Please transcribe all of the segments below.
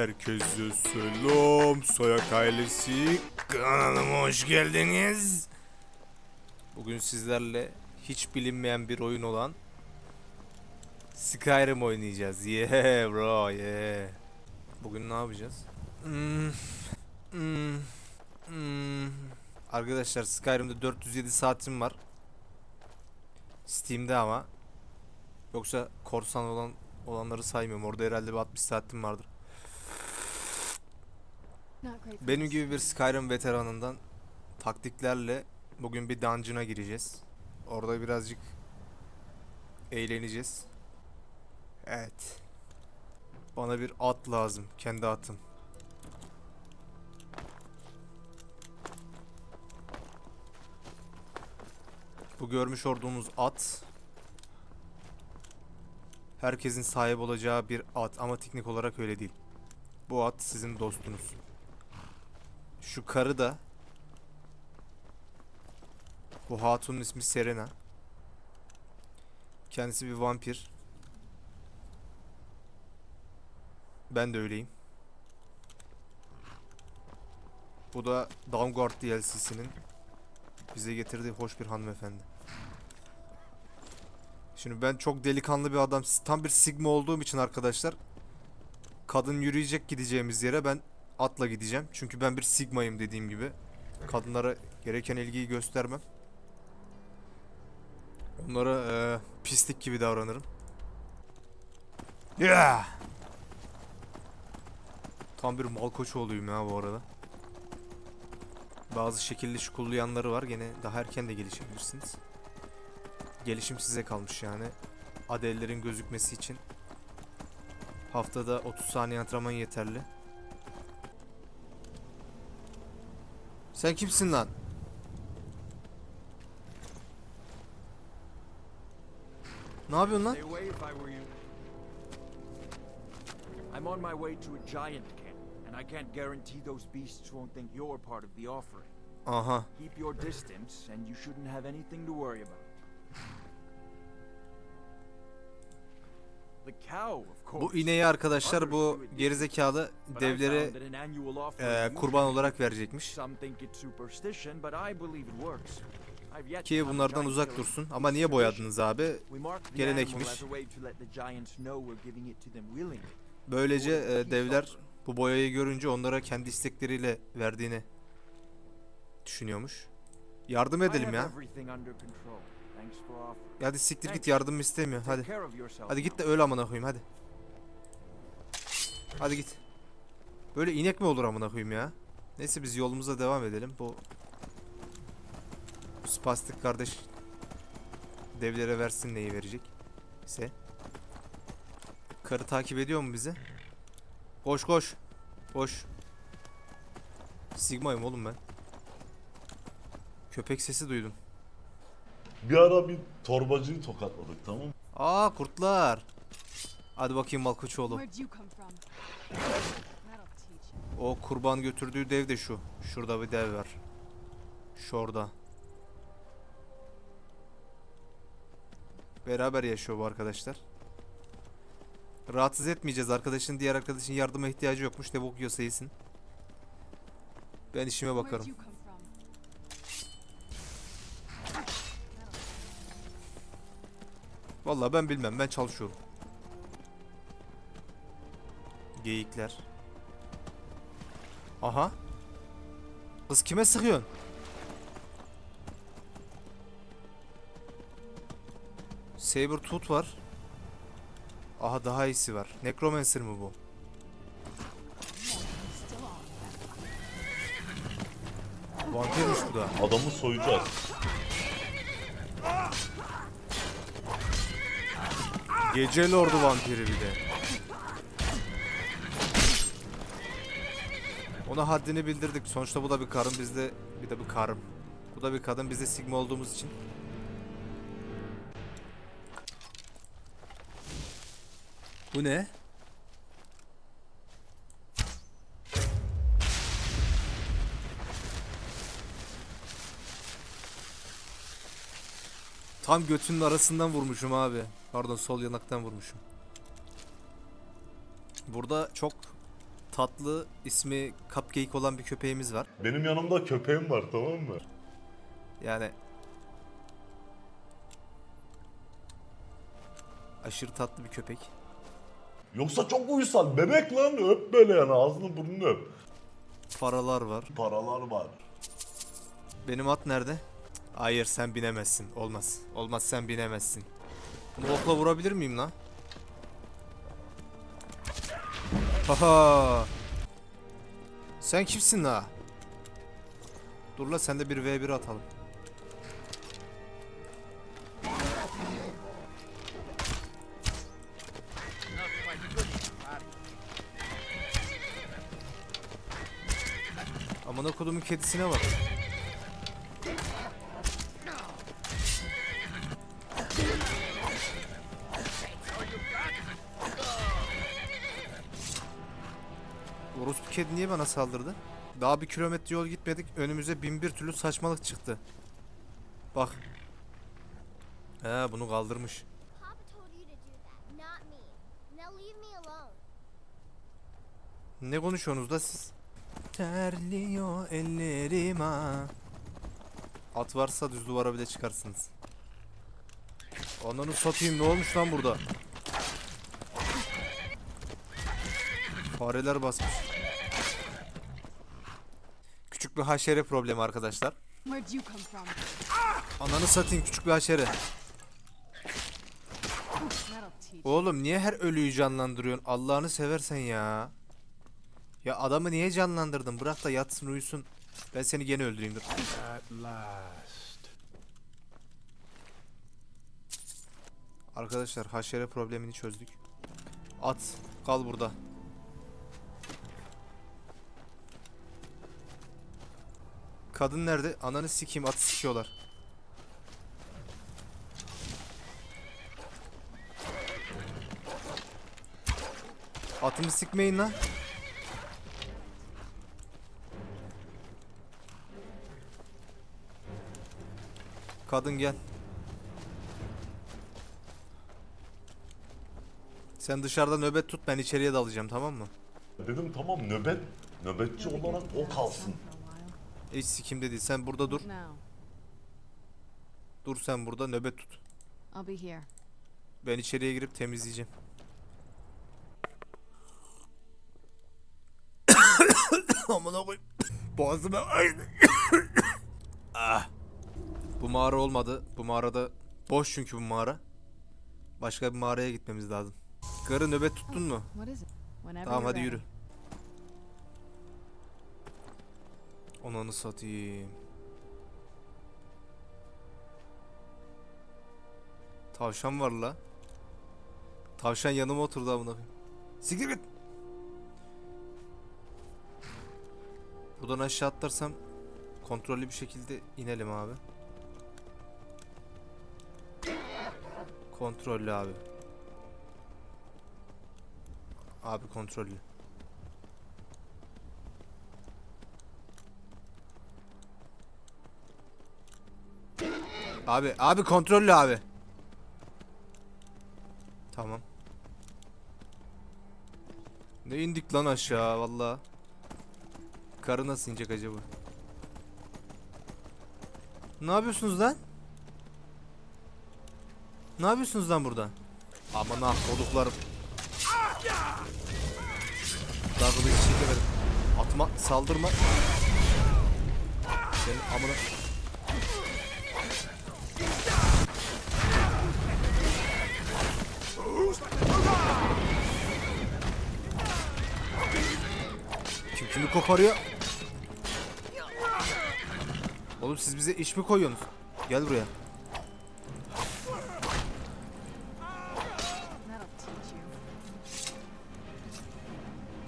Herkese selam. Soyak ailesi kanalıma hoş geldiniz. Bugün sizlerle hiç bilinmeyen bir oyun olan Skyrim oynayacağız. Yeah bro yeah. Bugün ne yapacağız? Hmm, hmm, hmm. Arkadaşlar Skyrim'de 407 saatim var. Steam'de ama. Yoksa korsan olan olanları saymıyorum. Orada herhalde bir 60 saatim vardır. Benim gibi bir Skyrim veteranından taktiklerle bugün bir dungeon'a gireceğiz. Orada birazcık eğleneceğiz. Evet. Bana bir at lazım. Kendi atım. Bu görmüş olduğunuz at herkesin sahip olacağı bir at ama teknik olarak öyle değil. Bu at sizin dostunuz. Şu karı da bu hatunun ismi Serena. Kendisi bir vampir. Ben de öyleyim. Bu da Downguard DLC'sinin bize getirdiği hoş bir hanımefendi. Şimdi ben çok delikanlı bir adam, tam bir sigma olduğum için arkadaşlar kadın yürüyecek gideceğimiz yere ben atla gideceğim. Çünkü ben bir sigmayım dediğim gibi. Kadınlara gereken ilgiyi göstermem. Onlara eee, pislik gibi davranırım. Yeah! Tam bir malkoçoğluyum ya bu arada. Bazı şekilli şukullu yanları var. Gene daha erken de gelişebilirsiniz. Gelişim size kalmış yani. Adellerin gözükmesi için haftada 30 saniye antrenman yeterli. Sen kimsin lan? Ne yapıyorsun lan? Stay away if I were you. I'm on my way to a giant camp, and I can't guarantee those beasts won't think you're part of the offering. Uh huh. Keep your distance, and you shouldn't have anything to worry about. Bu ineği arkadaşlar bu gerizekalı devlere eee, kurban olarak verecekmiş. Ki bunlardan uzak dursun. Ama niye boyadınız abi? Gelenekmiş. Böylece eee, devler bu boyayı görünce onlara kendi istekleriyle verdiğini düşünüyormuş. Yardım edelim ya. Ya Hadi siktir git yardım istemiyor. Hadi. Hadi git de öl amına koyayım hadi. Hadi git. Böyle inek mi olur amına koyayım ya? Neyse biz yolumuza devam edelim. Bu bu spastik kardeş devlere versin neyi verecek ise. Karı takip ediyor mu bizi? Koş koş. Koş. Sigma'yım oğlum ben. Köpek sesi duydum. Bir ara bir torbacıyı tokatladık tamam mı? Aa kurtlar. Hadi bakayım Malkoçoğlu. Where'd you come from? That'll teach you. O kurban götürdüğü dev de şu. Şurada bir dev var. Şurada. Beraber yaşıyor bu arkadaşlar. Rahatsız etmeyeceğiz. Arkadaşın diğer arkadaşın yardıma ihtiyacı yokmuş. Ne bok yiyorsa yesin. Ben işime Where'd bakarım. you come Vallahi ben bilmem. Ben çalışıyorum. Geyikler. Aha. Kız kime sıkıyorsun? Saber tooth var. Aha daha iyisi var. Necromancer mi bu? Vampirmiş bu da. Adamı soyacağız. Gece lordu vampiri bir de. Ona haddini bildirdik. Sonuçta bu da bir karın bizde bir de bir karım. Bu da bir kadın biz de sigma olduğumuz için. Bu ne? Tam götünün arasından vurmuşum abi. Pardon sol yanaktan vurmuşum. Burada çok tatlı ismi Cupcake olan bir köpeğimiz var. Benim yanımda köpeğim var tamam mı? Yani aşırı tatlı bir köpek. Yoksa çok uysal bebek lan öp böyle yani ağzını burnunu öp. Paralar var. Paralar var. Benim at nerede? Hayır sen binemezsin. Olmaz. Olmaz sen binemezsin. Bunu okla vurabilir miyim lan? Haha. Sen kimsin la? Dur la sen de bir V1 atalım. Amına kodumun kedisine bak. Kedi niye bana saldırdı? Daha bir kilometre yol gitmedik. Önümüze bin bir türlü saçmalık çıktı. Bak. He bunu kaldırmış. Ne konuşuyorsunuz da siz? Terliyor ellerim ha. At varsa düz duvara bile çıkarsınız. Onları satayım ne olmuş lan burada? Fareler basmış. Küçük bir haşere problemi arkadaşlar. Ananı satayım küçük bir haşere. Oğlum niye her ölüyü canlandırıyorsun? Allah'ını seversen ya. Ya adamı niye canlandırdın? Bırak da yatsın uyusun. Ben seni gene öldüreyim dur. Arkadaşlar haşere problemini çözdük. At kal burada. Kadın nerede? Ananı sikeyim atı sikiyorlar. Atımı sikmeyin lan. Kadın gel. Sen dışarıda nöbet tut ben içeriye dalacağım tamam mı? Dedim tamam nöbet nöbetçi olarak o kalsın. Hiç sikimde değil. Sen burada dur. Dur sen burada nöbet tut. Ben içeriye girip temizleyeceğim. Amına koy. Boğazıma ah. Bu mağara olmadı. Bu mağarada boş çünkü bu mağara. Başka bir mağaraya gitmemiz lazım. Karı nöbet tuttun mu? Tamam hadi yürü. Onanı satayım. Tavşan var la. Tavşan yanıma oturdu amına koyayım. Siktir git. Buradan aşağı atlarsam kontrollü bir şekilde inelim abi. Kontrollü abi. Abi kontrollü. Abi, abi kontrollü abi. Tamam. Ne indik lan aşağı valla. Karı nasıl inecek acaba? Ne yapıyorsunuz lan? Ne yapıyorsunuz lan burada? Aman ah koduklarım. Daha kılıç çekemedim. Atma, saldırma. Senin amına... Kim kimi koparıyor? Oğlum siz bize iş mi koyuyorsunuz? Gel buraya.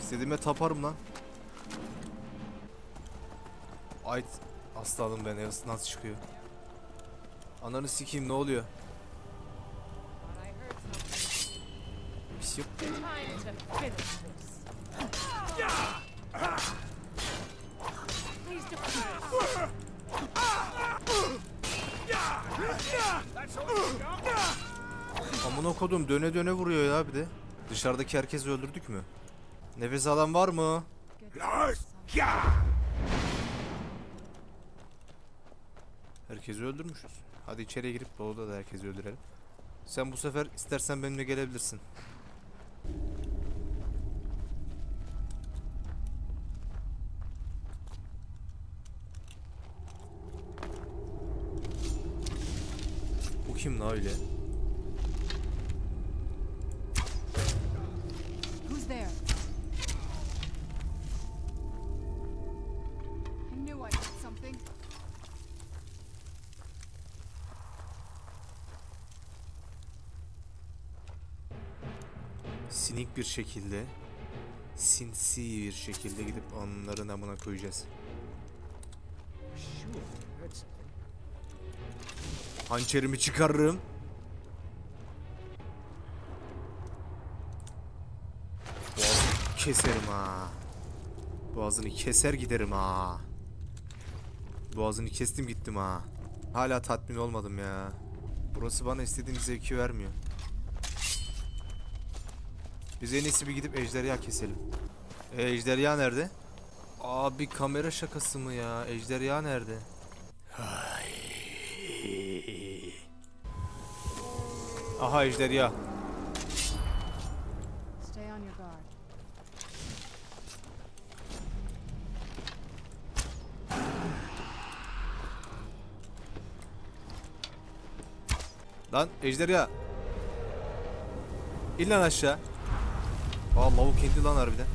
İstediğime taparım lan. Ait aslanım ben nasıl çıkıyor? Ananı sikeyim ne oluyor? Amına kodum döne döne vuruyor ya bir de. Dışarıdaki herkesi öldürdük mü? Nefes alan var mı? Herkesi öldürmüşüz. Hadi içeriye girip Doğu'da da herkesi öldürelim. Sen bu sefer istersen benimle gelebilirsin. Kim la öyle? Sinik bir şekilde sinsi bir şekilde gidip onların amına koyacağız. Hançerimi çıkarırım. Boğazını keserim ha. Boğazını keser giderim ha. Boğazını kestim gittim ha. Hala tatmin olmadım ya. Burası bana istediğim zevki vermiyor. Biz en iyisi bir gidip ejderha keselim. E, ejderha nerede? Abi kamera şakası mı ya? Ejderha nerede? Aha ejderha. Stay on your guard. Lan ejderha. İn lan aşağı. Aa lavuk indi lan harbiden.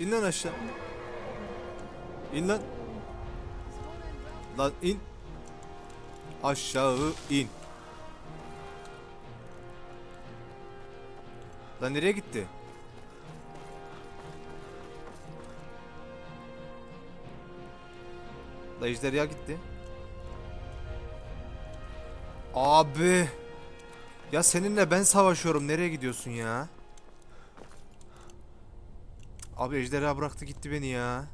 İn lan aşağı. İn lan. Lan in. Aşağı in. Lan nereye gitti? La ejderha gitti. Abi. Ya seninle ben savaşıyorum. Nereye gidiyorsun ya? Abi ejderha bıraktı gitti beni ya.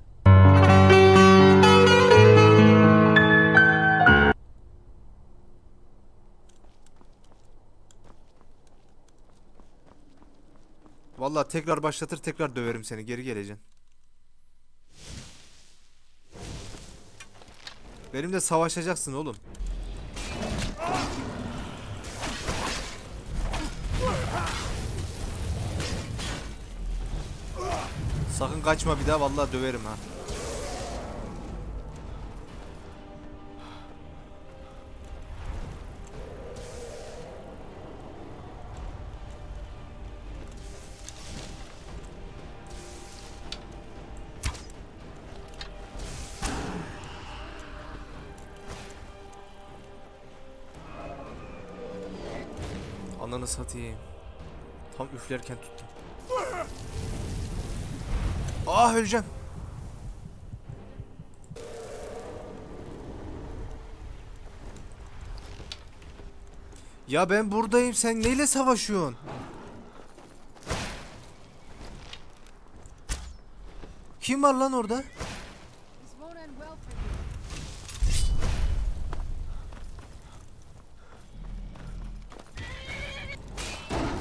Vallahi tekrar başlatır tekrar döverim seni. Geri geleceksin. Benimle savaşacaksın oğlum. Sakın kaçma bir daha vallahi döverim ha. Ananı satayım. Tam üflerken tuttum. Ah öleceğim. Ya ben buradayım sen neyle savaşıyorsun? Kim var lan orada?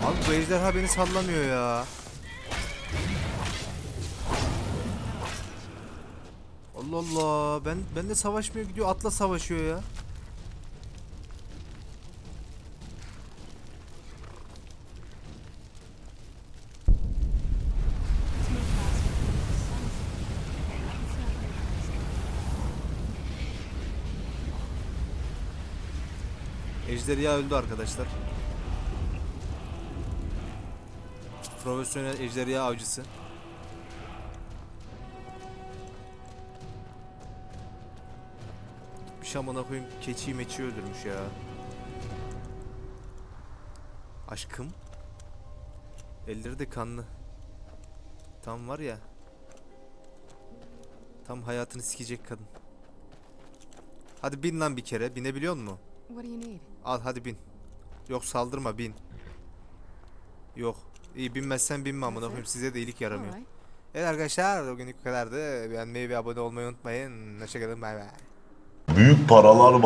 Abi bu ejderha beni sallamıyor ya. Allah Allah. Ben ben de savaşmıyor gidiyor. Atla savaşıyor ya. Ejderha öldü arkadaşlar. Profesyonel ejderha avcısı. Bir şamana koyayım keçiyi meçiyi öldürmüş ya. Aşkım. Elleri de kanlı. Tam var ya. Tam hayatını sikecek kadın. Hadi bin lan bir kere. Binebiliyor need? Al hadi bin. Yok saldırma bin. Yok. İyi binmezsen binme amına koyayım size de iyilik yaramıyor. Evet arkadaşlar bugünlük bu kadardı. Beğenmeyi ve abone olmayı unutmayın. Hoşçakalın bay bay. Paralar var.